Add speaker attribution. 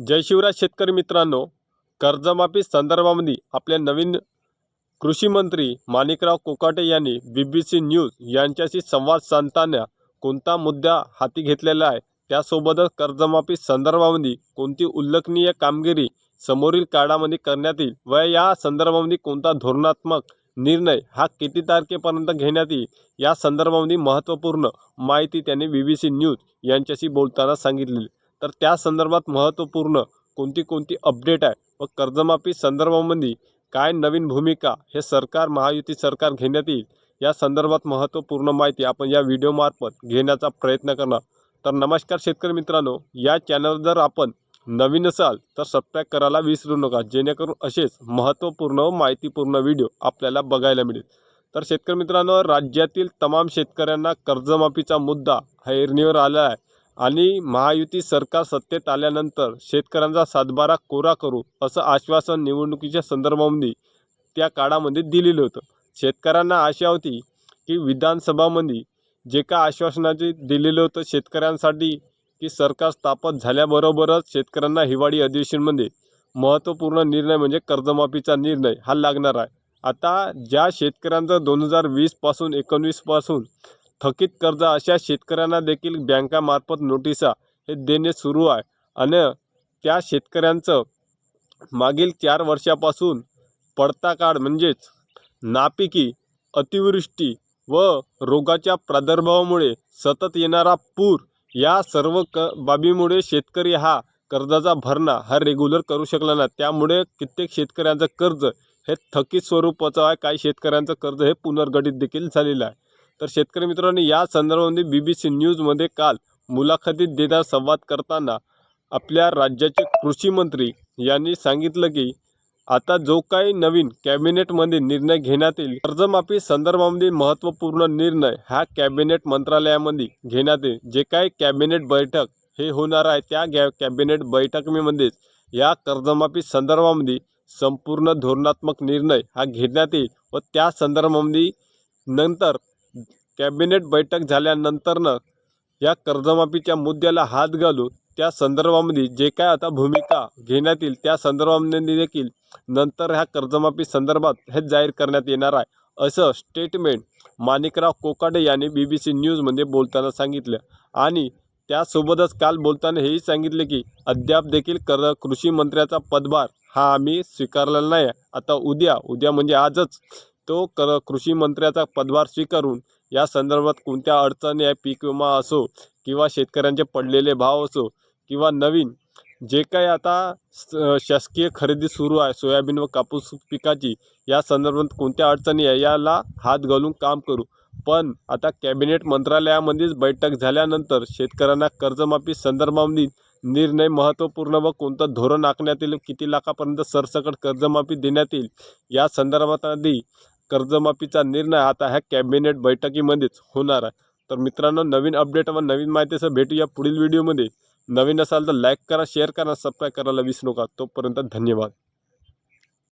Speaker 1: जय शिवराज शेतकरी मित्रांनो कर्जमाफी संदर्भामध्ये आपल्या नवीन कृषी मंत्री माणिकराव कोकाटे यांनी बी बी सी न्यूज यांच्याशी संवाद साधताना कोणता मुद्दा हाती घेतलेला आहे? त्यासोबतच कर्जमाफी संदर्भामध्ये कोणती उल्लेखनीय कामगिरी समोरील काळामध्ये करण्यात येईल व या संदर्भामध्ये कोणता धोरणात्मक निर्णय हा किती तारखेपर्यंत घेण्यात येईल? या संदर्भामध्ये महत्त्वपूर्ण माहिती त्यांनी बी बी सी न्यूज यांच्याशी बोलताना सांगितलेली. तर त्या संदर्भात महत्त्वपूर्ण कोणती कोणती अपडेट आहे? व कर्जमाफी संदर्भामध्ये काय नवीन भूमिका हे सरकार महायुती सरकार घेण्यात येईल? या संदर्भात महत्त्वपूर्ण माहिती आपण या व्हिडिओमार्फत घेण्याचा प्रयत्न करणार. तर नमस्कार शेतकरी मित्रांनो या चॅनल जर आपण नवीन असाल तर सबस्क्राईब करायला विसरू नका. जेणेकरून असेच महत्त्वपूर्ण व माहितीपूर्ण व्हिडिओ आपल्याला बघायला मिळेल. तर शेतकरी मित्रांनो राज्यातील तमाम शेतकऱ्यांना कर्जमाफीचा मुद्दा हा आला आहे. आणि महायुती सरकार सत्तेत आल्यानंतर शेतकऱ्यांचा सातबारा कोरा करू असं आश्वासन निवडणुकीच्या संदर्भामध्ये त्या काळामध्ये दिलेलं होतं. शेतकऱ्यांना आशा होती की विधानसभामध्ये जे काय आश्वासनाचे दिलेलं होतं शेतकऱ्यांसाठी की सरकार स्थापत झाल्याबरोबरच शेतकऱ्यांना हिवाळी अधिवेशनमध्ये महत्त्वपूर्ण निर्णय म्हणजे कर्जमाफीचा निर्णय हा लागणार आहे. आता ज्या शेतकऱ्यांचं दोन हजार वीसपासून एकोणवीसपासून थकीत कर्ज अशा शेतकऱ्यांना देखील बँकामार्फत नोटिसा हे देणे सुरू आहे. आणि त्या शेतकऱ्यांचं मागील चार वर्षापासून पडता काळ म्हणजेच नापिकी अतिवृष्टी व रोगाच्या प्रादुर्भावामुळे सतत येणारा पूर या सर्व क बाबीमुळे शेतकरी हा कर्जाचा भरणा हा रेग्युलर करू शकला नाही. त्यामुळे कित्येक शेतकऱ्यांचं कर्ज हे थकीत स्वरूपाचं आहे. काही शेतकऱ्यांचं कर्ज हे पुनर्गठित देखील झालेलं आहे. तर शेतकरी मित्रांनी या संदर्भामध्ये बी बी सी न्यूजमध्ये काल मुलाखतीत देणार संवाद करताना आपल्या राज्याचे कृषी मंत्री यांनी सांगितलं की आता जो काही नवीन कॅबिनेटमध्ये निर्णय घेण्यात येईल कर्जमाफी संदर्भामध्ये महत्त्वपूर्ण निर्णय हा कॅबिनेट मंत्रालयामध्ये घेण्यात येईल. जे काही कॅबिनेट बैठक हे होणार आहे त्या गॅ कॅबिनेट बैठकीमध्येच या कर्जमाफी संदर्भामध्ये संपूर्ण धोरणात्मक निर्णय हा घेण्यात येईल व त्या संदर्भामध्ये नंतर कॅबिनेट बैठक झाल्यानंतरनं या कर्जमाफीच्या मुद्द्याला हात घालून त्या संदर्भामध्ये जे काय आता भूमिका घेण्यात येईल त्या संदर्भामध्ये देखील नंतर ह्या कर्जमाफी संदर्भात हे जाहीर करण्यात येणार आहे असं स्टेटमेंट माणिकराव कोकाडे यांनी बी बी सी न्यूजमध्ये बोलताना सांगितलं. आणि त्यासोबतच काल बोलताना हेही सांगितले की अद्याप देखील कर कृषी मंत्र्याचा पदभार हा आम्ही स्वीकारलेला नाही आहे. आता उद्या उद्या म्हणजे आजच तो कर कृषी मंत्र्याचा पदभार स्वीकारून या संदर्भात कोणत्या अडचणी आहे पीक विमा असो किंवा शेतकऱ्यांचे पडलेले भाव असो किंवा नवीन जे काही आता स- शासकीय खरेदी सुरू आहे सोयाबीन व कापूस पिकाची या संदर्भात कोणत्या अडचणी आहे याला हात घालून काम करू. पण आता कॅबिनेट मंत्रालयामध्येच बैठक झाल्यानंतर शेतकऱ्यांना कर्जमाफी संदर्भामध्ये निर्णय महत्त्वपूर्ण व कोणतं धोरण आखण्यात येईल किती लाखापर्यंत सरसकट कर्जमाफी देण्यात येईल या संदर्भात आधी कर्जमाफीचा निर्णय आता ह्या कॅबिनेट बैठकीमध्येच होणार आहे. तर मित्रांनो नवीन अपडेट व नवीन माहितीसह भेटूया पुढील व्हिडिओमध्ये. नवीन असाल तर लाईक करा शेअर करा सबस्क्राईब करायला विसरू नका. तोपर्यंत धन्यवाद.